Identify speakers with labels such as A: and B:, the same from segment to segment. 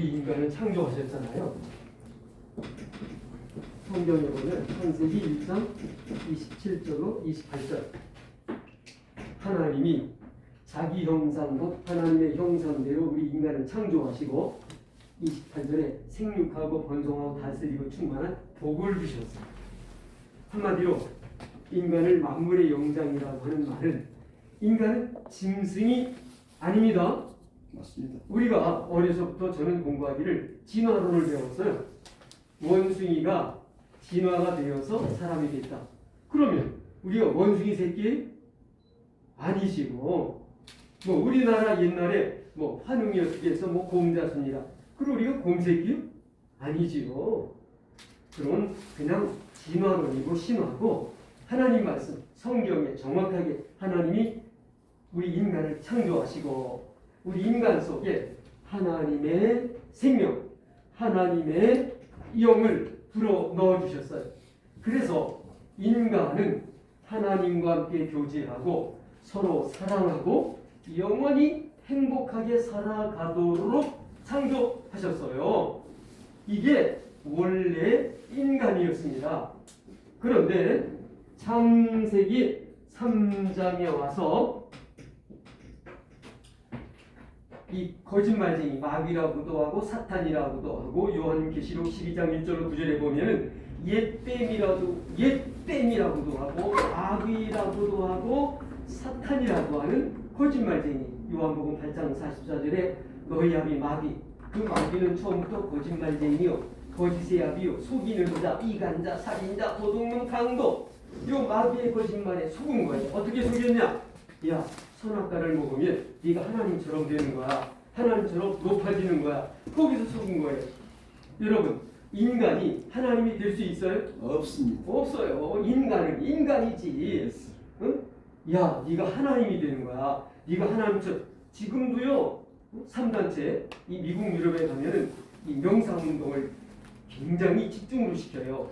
A: 우리 인간을 창조하셨잖아요. 성경에 보면 창세기 1장 27절로 28절 하나님이 자기 형상 곧 하나님의 형상대로 우리 인간을 창조하시고 28절에 생육하고 번성하고 다스리고 충만한 복을 주셨어요. 한마디로 인간을 만물의 영장이라고 하는 말은 인간은 짐승이 아닙니다.
B: 맞습니다.
A: 우리가 어려서부터 저는 공부하기를 진화론을 배웠어요. 원숭이가 진화가 되어서 사람이 됐다. 그러면 우리가 원숭이 새끼 아니시고 뭐 우리나라 옛날에 뭐 환웅이 어떻게 해서 뭐 곰자순이라 그럼 우리가 곰새끼 아니지요. 그건 그냥 진화론이고 신화고 하나님 말씀 성경에 정확하게 하나님이 우리 인간을 창조하시고 우리 인간 속에 하나님의 생명, 하나님의 영을 불어 넣어 주셨어요. 그래서 인간은 하나님과 함께 교제하고 서로 사랑하고 영원히 행복하게 살아가도록 창조하셨어요. 이게 원래 인간이었습니다. 그런데 창세기 3장에 와서 이 거짓말쟁이 마귀라고도 하고 사탄이라고도 하고 요한계시록 12장 1절로 9절에 보면은 옛뱀이라도 옛뱀이라고도 하고 마귀라고도 하고 사탄이라고 하는 거짓말쟁이. 요한복음 8장 44절에 너희 아비 마귀 그 마귀는 처음부터 거짓말쟁이요. 거짓의 아비요. 속이는 자. 이간자 살인자 도둑놈 강도. 요 마귀의 거짓말에 속은 거예요. 어떻게 속였냐 야 선악과를 먹으면 네가 하나님처럼 되는 거야. 하나님처럼 높아지는 거야. 거기서 속은 거예요. 여러분, 인간이 하나님이 될 수 있어요?
B: 없습니다.
A: 없어요. 인간은 인간이지. 응? 야, 네가 하나님이 되는 거야. 네가 하나님처럼 지금도요. 3단체 이 미국 유럽에 가면은 이 명상 운동을 굉장히 집중으로 시켜요.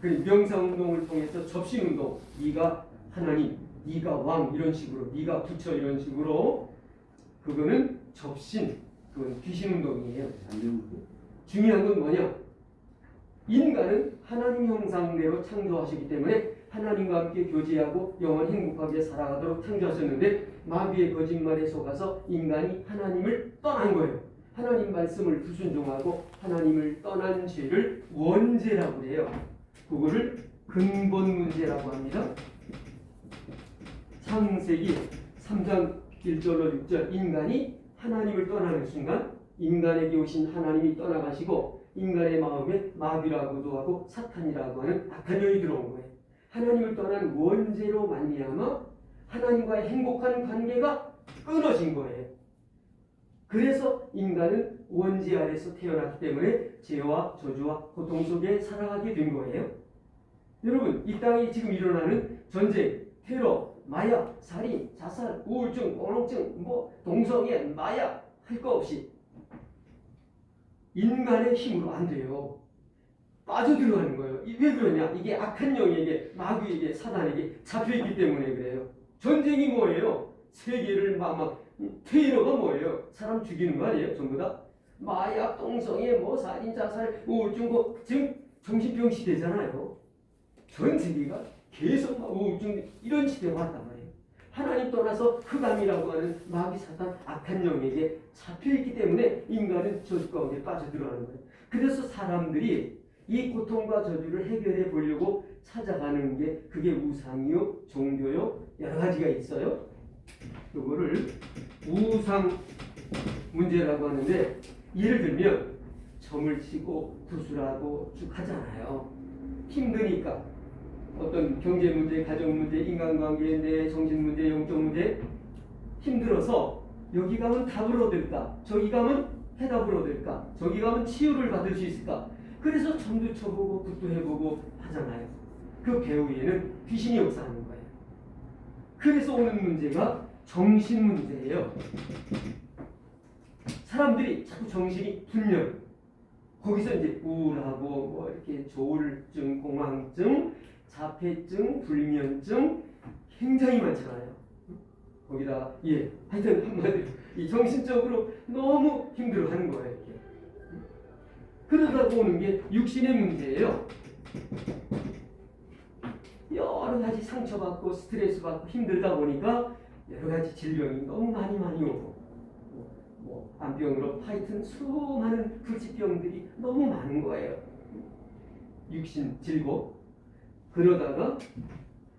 A: 그 명상 운동을 통해서 접신 운동. 네가 하나님, 네가 왕 이런 식으로, 네가 부처 이런 식으로 그거는 접신, 그건 귀신 운동이에요. 중요한 건 뭐냐? 인간은 하나님 형상대로 창조하시기 때문에 하나님과 함께 교제하고 영원 행복하게 살아가도록 창조하셨는데 마귀의 거짓말에 속아서 인간이 하나님을 떠난 거예요. 하나님 말씀을 불순종하고 하나님을 떠난 죄를 원죄라고 해요. 그거를 근본 문제라고 합니다. 창세기 3장 1절로 6절 인간이 하나님을 떠나는 순간 인간에게 오신 하나님이 떠나가시고 인간의 마음에 마귀라고도 하고 사탄이라고 하는 악한 영이 들어온 거예요. 하나님을 떠난 원죄로 말미암아 하나님과의 행복한 관계가 끊어진 거예요. 그래서 인간은 원죄 아래서 태어났기 때문에 죄와 저주와 고통 속에 살아가게 된 거예요. 여러분, 이 땅에 지금 일어나는 전쟁, 테러, 마약, 살인, 자살, 우울증, 공황증, 뭐 동성애, 마약 할 거 없이 인간의 힘으로 안 돼요. 빠져들어가는 거예요. 이- 왜 그러냐? 이게 악한 영에게, 마귀에게, 사단에게 잡혀있기 때문에 그래요. 전쟁이 뭐예요? 세계를 막, 막, 테러가 뭐예요? 사람 죽이는 거 아니에요? 전부 다? 마약, 동성애, 뭐, 살인, 자살, 우울증, 뭐, 지금 정신병 시대잖아요. 전 세계가 계속 막 우울증, 이런 시대가 왔단 말이에요. 하나님 떠나서 흑암이라고 하는 마귀 사단 악한 영에게 잡혀있기 때문에 인간은 저주 가운데 빠져들어가는 거예요. 그래서 사람들이 이 고통과 저주를 해결해 보려고 찾아가는 게 그게 우상이요, 종교요, 여러 가지가 있어요. 그거를 우상 문제라고 하는데 예를 들면 점을 치고 구술하고 쭉 하잖아요. 힘드니까 어떤 경제 문제, 가정 문제, 인간관계, 내 정신 문제, 영적 문제 힘들어서 여기 가면 답을 얻을까? 저기 가면 해답을 얻을까? 저기 가면 치유를 받을 수 있을까? 그래서 점도 쳐보고 굿도 해보고 하잖아요. 그 배후에는 귀신이 역사하는 거예요. 그래서 오는 문제가 정신 문제예요. 사람들이 자꾸 정신이 분열. 거기서 이제 우울하고 뭐 이렇게 조울증, 공황증, 자폐증, 불면증 굉장히 많잖아요. 거기다가 예 하여튼 한마디로 이 정신적으로 너무 힘들어하는 거예요. 이렇게. 그러다 보는 게 육신의 문제예요. 여러 가지 상처받고 스트레스 받고 힘들다 보니까 여러 가지 질병이 너무 많이 많이 오고 뭐 암병으로 하여튼 수많은 불치병들이 너무 많은 거예요. 육신 질고 그러다가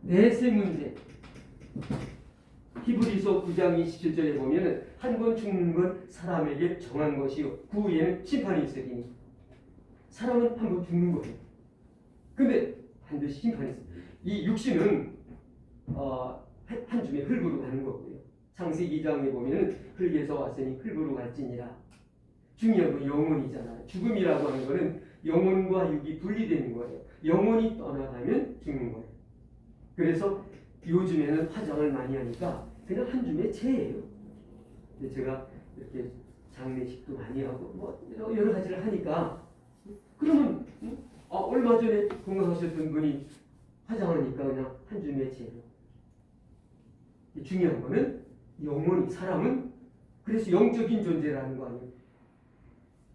A: 내세 문제 히브리서 9장 27절에 보면은 한 번 죽는 건 사람에게 정한 것이요 그 후에는 심판이 있으니 사람은 한 번 죽는 거예요. 근데 반드시 심판이 있어요. 이 육신은 어, 한, 한 줌의 흙으로 가는 거고요. 창세기 2장에 보면은 흙에서 왔으니 흙으로 갈지니라. 중요한 건 영혼이잖아요. 죽음이라고 하는 거는 영혼과 육이 분리되는 거예요. 영혼이 떠나가면 죽는 거예요. 그래서 요즘에는 화장을 많이 하니까 그냥 한 줌의 채예요. 제가 이렇게 장례식도 많이 하고 뭐 여러- 가지를 하니까 그러면 음? 아, 얼마 전에 건강하셨던 분이 화장하니까 그냥 한 줌의 채예요. 중요한 거는 영혼이 사람은 그래서 영적인 존재라는 거 아니에요.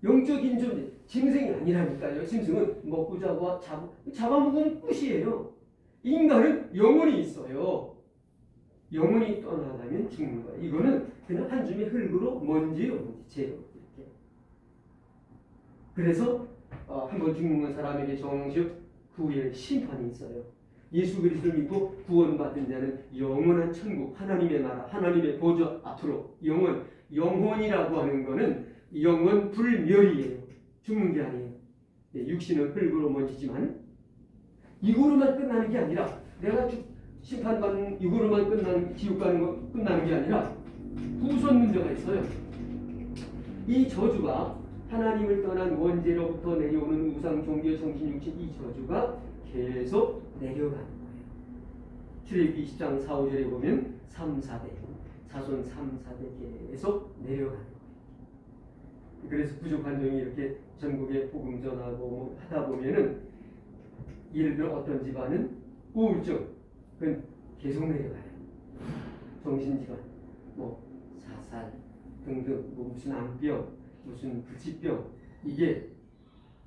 A: 영적인 존재, 짐승이 아니라니까요. 짐승은 먹고 자고 잡, 잡아먹으면 끝이에요. 인간은 영혼이 있어요. 영혼이 떠나가면 죽는 거예요. 이거는 그냥 한 줌의 흙으로 먼지요, 먼지, 재요. 이렇게. 그래서 어, 한번 죽는 건 사람에게 정식 후에 심판이 있어요. 예수 그리스도를 믿고 구원받은 자는 영원한 천국, 하나님의 나라, 하나님의 보좌 앞으로 영원, 영혼이라고 하는 거는 영원 불멸이에요. 죽는 게 아니에요. 네, 육신은 흙으로 먼지지만 이거로만 끝나는 게 아니라 내가 죽, 심판받는 이거로만 끝나는 지옥 가는 거 끝나는 게 아니라 후손 문제가 있어요. 이 저주가 하나님을 떠난 원죄로부터 내려오는 우상 종교 정신 육신 이 저주가 계속 내려가는 거예요. 출애굽기 20장 4, 5절에 보면 3, 4대 자손 3, 4대 계속 내려가는 거예요. 그래서 부족한 종이 이렇게 전국에 복음 전하고 뭐 하다 보면은 예를 들어 어떤 집안은 우울증 그건 계속 내려가요. 정신질환, 뭐 사살 등등 뭐 무슨 암병, 무슨 불치병 이게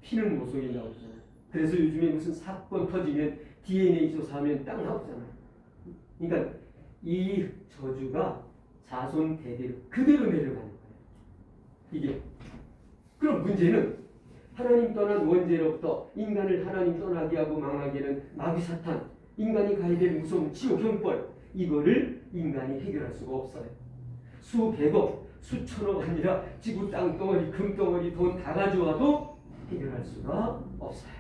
A: 피는 못 속에 나오잖아요. 그래서 요즘에 무슨 사건 터지면 DNA 조사하면 딱 나오잖아요. 그러니까 이 저주가 자손 대대로 그대로 내려가는 거예요. 이게 그럼 문제는 하나님 떠난 원죄로부터 인간을 하나님 떠나게 하고 망하게 하는 마귀 사탄, 인간이 가야 될 무서운 지옥 형벌 이거를 인간이 해결할 수가 없어요. 수백억, 수천억 아니라 지구 땅덩어리, 금덩어리, 돈 다 가져와도 해결할 수가 없어요.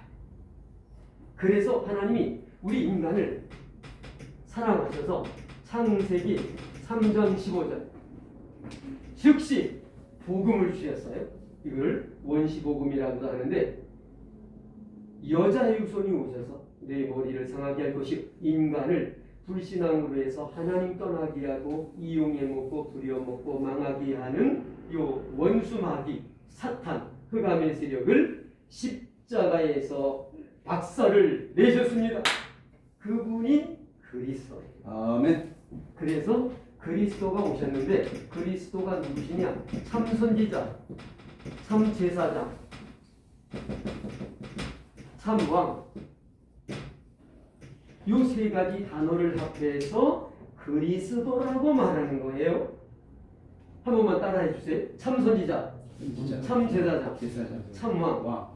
A: 그래서 하나님이 우리 인간을 사랑하셔서 창세기 3장 15절 즉시 복음을 주셨어요. 이걸 원시복음이라고도 하는데 여자의 후손이 오셔서 내 머리를 상하게 할 것이 인간을 불신앙으로 해서 하나님 떠나게 하고 이용해 먹고 부려 먹고 망하게 하는 요 원수 마귀 사탄 흑암의 세력을 십자가에서 박살을 내셨습니다. 그분이 그리스도예요.
B: 아멘.
A: 그래서 그리스도가 오셨는데 그리스도가 누구시냐? 참 선지자, 참 제사장, 참 왕. 요 세 가지 단어를 합해서 그리스도라고 말하는 거예요. 한 번만 따라해 주세요. 참 선지자. 참 제사장,
B: 제사장.
A: 참 왕.
B: 와.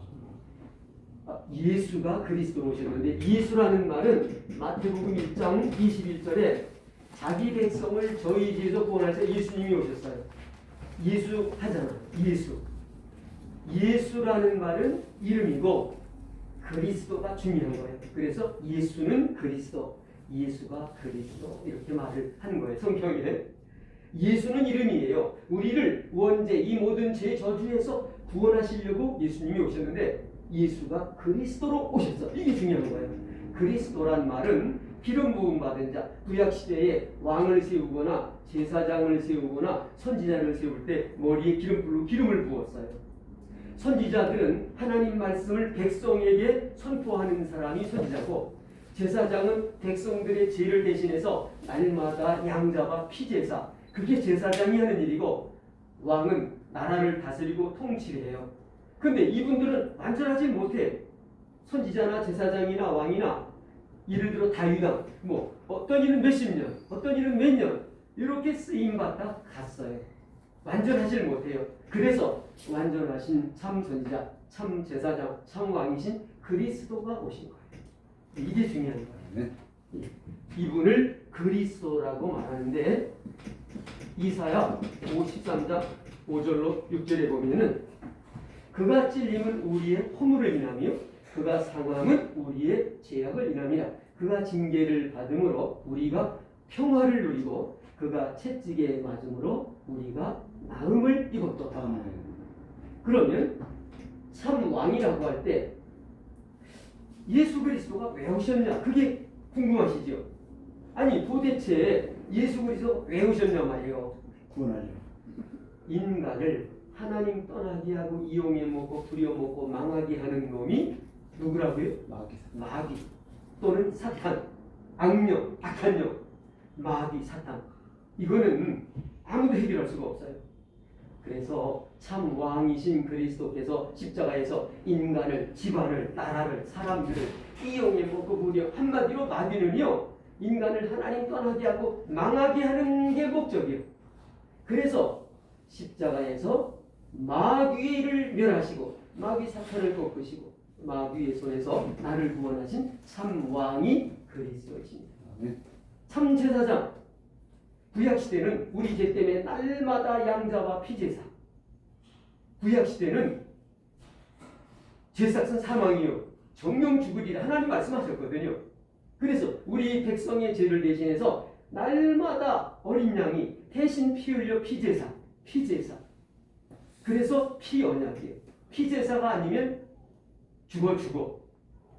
A: 아, 예수가 그리스도로 오셨는데 예수라는 말은 마태복음 1장 21절에 자기 백성을 저희 죄에서 구원하셔 예수님이 오셨어요. 예수 하잖아. 예수. 예수라는 말은 이름이고 그리스도가 중요한 거예요. 그래서 예수는 그리스도, 예수가 그리스도 이렇게 말을 하는 거예요. 성경에. 예수는 이름이에요. 우리를 원죄 이 모든 죄 저주에서 구원하시려고 예수님이 오셨는데 예수가 그리스도로 오셨어. 이게 중요한 거예요. 그리스도란 말은 기름 부음 받은 자, 구약 시대에 왕을 세우거나 제사장을 세우거나 선지자를 세울 때 머리에 기름 불로 기름을 부었어요. 선지자들은 하나님 말씀을 백성에게 선포하는 사람이 선지자고 제사장은 백성들의 죄를 대신해서 날마다 양잡아 피제사 그게 제사장이 하는 일이고 왕은 나라를 다스리고 통치를 해요. 근데 이분들은 완전하지 못해. 선지자나 제사장이나 왕이나 예를 들어 다윗왕 뭐 어떤 일은 몇십 년, 어떤 일은 몇 년 이렇게 쓰임 받다 갔어요. 완전하지 못해요. 그래서 완전하신 참 선지자, 참 제사장, 참 왕이신 그리스도가 오신 거예요. 이게 중요한 거예요.
B: 네.
A: 이분을 그리스도라고 말하는데 이사야 53장 5절로 6절에 보면은 그가 찔림은 우리의 허물을 인하며 그가 상함은 우리의 죄악을 인함이라 그가 징계를 받음으로 우리가 평화를 누리고 그가 채찍에 맞음으로 우리가 나음을 입었도다.
B: 네.
A: 그러면 참 왕이라고 할 때 예수 그리스도가 왜 오셨냐? 그게 궁금하시죠? 아니 도대체 예수 그리스도 왜 오셨냐 말이에요.
B: 구원하려.
A: 인간을 하나님 떠나게 하고 이용해 먹고 부려 먹고 망하게 하는 놈이 누구라고요?
B: 마귀사.
A: 마귀 또는 사탄, 악령, 악한 영, 마귀, 사탄. 이거는 아무도 해결할 수가 없어요. 그래서 참 왕이신 그리스도께서 십자가에서 인간을, 집안을, 나라를, 사람들을 이용해 먹고 부려 한마디로 마귀는요 인간을 하나님 떠나게 하고 망하게 하는 게 목적이에요. 그래서 십자가에서 마귀를 멸하시고 마귀 사탄을 꺾으시고 마귀의 손에서 나를 구원하신 참 왕이 그리스도이십니다.
B: 네.
A: 참 제사장 구약 시대는 우리 죄 때문에 날마다 양자와 피제사. 구약 시대는 제사는 사망이요 정령 죽으리라 하나님 말씀하셨거든요. 그래서 우리 백성의 죄를 대신해서 날마다 어린 양이 대신 피 흘려 피제사, 피제사. 그래서 피 언약이에요. 피제사가 아니면 죽어 죽어.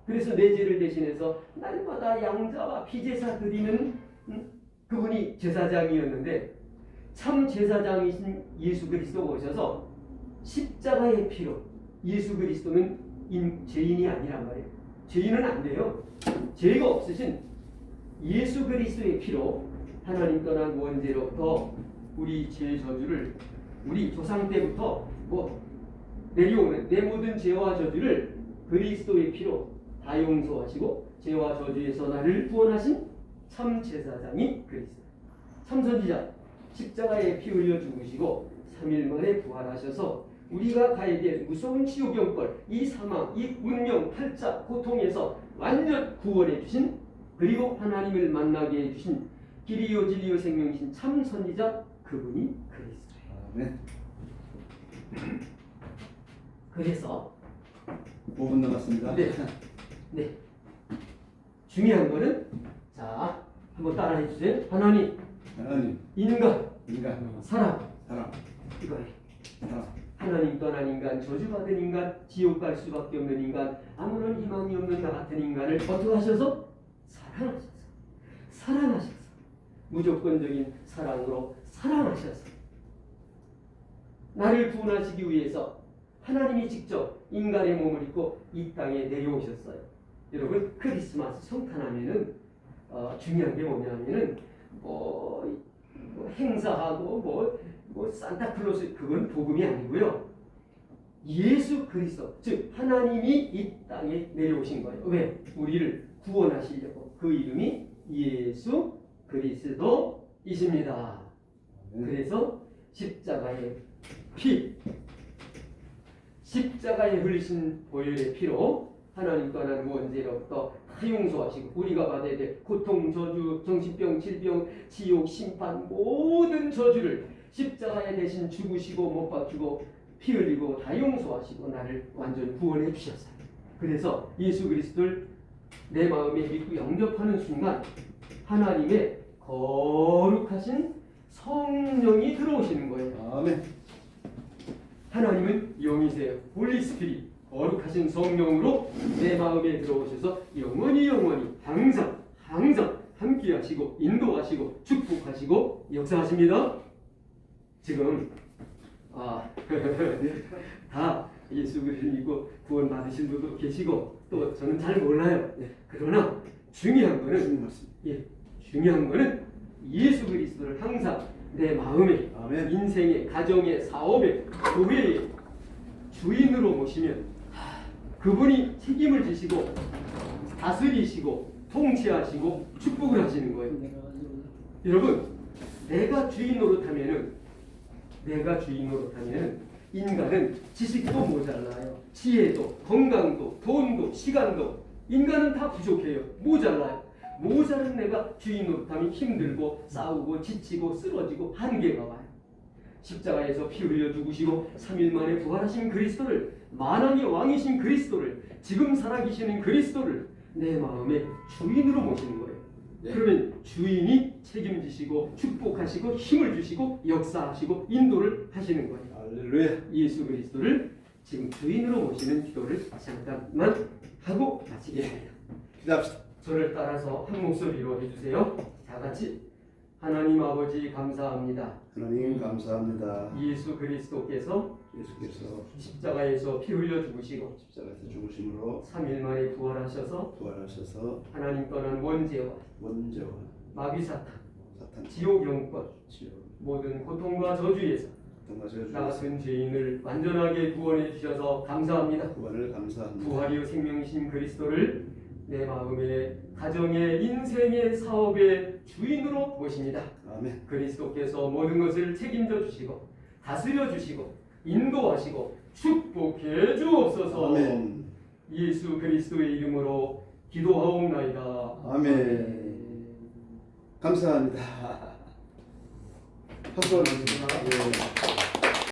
A: 그래서 내 죄를 대신해서 날마다 양자와 피제사 드리는 음, 그분이 제사장이었는데 참 제사장이신 예수 그리스도가 오셔서 십자가의 피로 예수 그리스도는 인, 죄인이 아니란 말이에요. 죄인은 안 돼요. 죄가 없으신 예수 그리스도의 피로 하나님 떠난 원죄로부터 우리 죄 저주를 우리 조상 때부터 뭐 내려오는 내 모든 죄와 저주를 그리스도의 피로 다 용서하시고 죄와 저주에서 나를 구원하신 참 제사장이 그리스도. 참 선지자 십자가에 피 흘려 죽으시고 3일 만에 부활하셔서 우리가 될 무서운 지옥 영벌, 이 사망, 이 운명, 팔자, 고통에서 완전 구원해 주신 그리고 하나님을 만나게 해 주신 길이요 진리요 생명이신 참 선지자 그분이 그리스도예요.
B: 네.
A: 그래서
B: 5분 남았습니다.
A: 네. 네. 중요한 거는 자 한번 따라해 주세요. 하나님,
B: 하나님,
A: 인간,
B: 인간,
A: 사람
B: 사람,
A: 이거예요.
B: 사람.
A: 하나님 떠난 인간, 저주받은 인간, 지옥 갈 수밖에 없는 인간, 아무런 희망이 없는 나 같은 인간을 어떻게 하셔서 사랑하셔서 사랑하셔서 무조건적인 사랑으로 사랑하셔서 나를 구원하시기 위해서 하나님이 직접 인간의 몸을 입고 이 땅에 내려오셨어요. 여러분 크리스마스 성탄하면은 어, 중요한 게 뭐냐면은 뭐, 뭐 행사하고 뭐, 뭐 산타클로스 그건 복음이 아니고요. 예수 그리스도 즉 하나님이 이 땅에 내려오신 거예요. 왜? 우리를 구원하시려고 그 이름이 예수 그리스도이십니다.
B: 네.
A: 그래서 십자가의 피, 십자가에 흘리신 보혈의 피로 하나님 떠난 원죄로부터 다 용서하시고 우리가 받아야 될 고통, 저주, 정신병, 질병, 지옥, 심판 모든 저주를 십자가에 대신 죽으시고 못 박히고 피 흘리고 다 용서하시고 나를 완전히 구원해 주셨어요. 그래서 예수 그리스도를 내 마음에 믿고 영접하는 순간 하나님의 거룩하신 성령이 들어오시는 거예요.
B: 아멘.
A: 하나님은 영이세요. 홀리 스피릿 거룩하신 성령으로 내 마음에 들어오셔서 영원히 영원히 항상 항상 함께 하시고 인도하시고 축복하시고 역사하십니다. 지금 아, 다 예수 그리스도 믿고 구원 받으신 분도 계시고 또 저는 잘 몰라요. 네, 그러나 중요한 거는
B: 말씀.
A: 예, 중요한 거는 예수 그리스도를 항상 내 마음에
B: 아멘.
A: 인생의 가정의 사업의 교회의 주인으로 모시면 그분이 책임을 지시고 다스리시고 통치하시고 축복을 하시는 거예요. 여러분, 내가 주인 노릇하면은 내가 주인 노릇하면은 인간은 지식도 모자라요. 지혜도, 건강도, 돈도, 시간도 인간은 다 부족해요. 모자라요. 모자른 내가 주인 노릇하면 힘들고 싸우고 지치고 쓰러지고 한계가 와요. 십자가에서 피 흘려 죽으시고 3일 만에 부활하신 그리스도를 만왕의 왕이신 그리스도를 지금 살아계시는 그리스도를 내 마음의 주인으로 모시는 거예요.
B: 네.
A: 그러면 주인이 책임지시고 축복하시고 힘을 주시고 역사하시고 인도를 하시는 거예요.
B: 할렐루야.
A: 예수 그리스도를 지금 주인으로 모시는 기도를 잠깐만 하고 마치겠습니다.
B: 기도합시다.
A: 저를 따라서 한 목소리로 해주세요. 다 같이 하나님 아버지 감사합니다.
B: 하나님 감사합니다.
A: 예수 그리스도께서
B: 예수께서
A: 십자가에서 피 흘려 죽으시고
B: 십자가에서 죽으심으로
A: 3일 만에 부활하셔서
B: 부활하셔서
A: 하나님 떠난 원죄와
B: 원죄와
A: 마귀 사탄,
B: 사탄
A: 지옥 영권,
B: 지옥
A: 모든 고통과 저주에서 나 같은 죄인을 완전하게 구원해 주셔서 감사합니다.
B: 구원을 감사합니다.
A: 부활이요 생명이신 그리스도를 내 마음의 가정의 인생의 사업의 주인으로 모십니다.
B: 아멘.
A: 그리스도께서 모든 것을 책임져 주시고 다스려 주시고 인도하시고 축복해 주옵소서.
B: 아멘.
A: 예수 그리스도의 이름으로 기도하옵나이다.
B: 아멘. 감사합니다. 박수 한번 주세요. 예.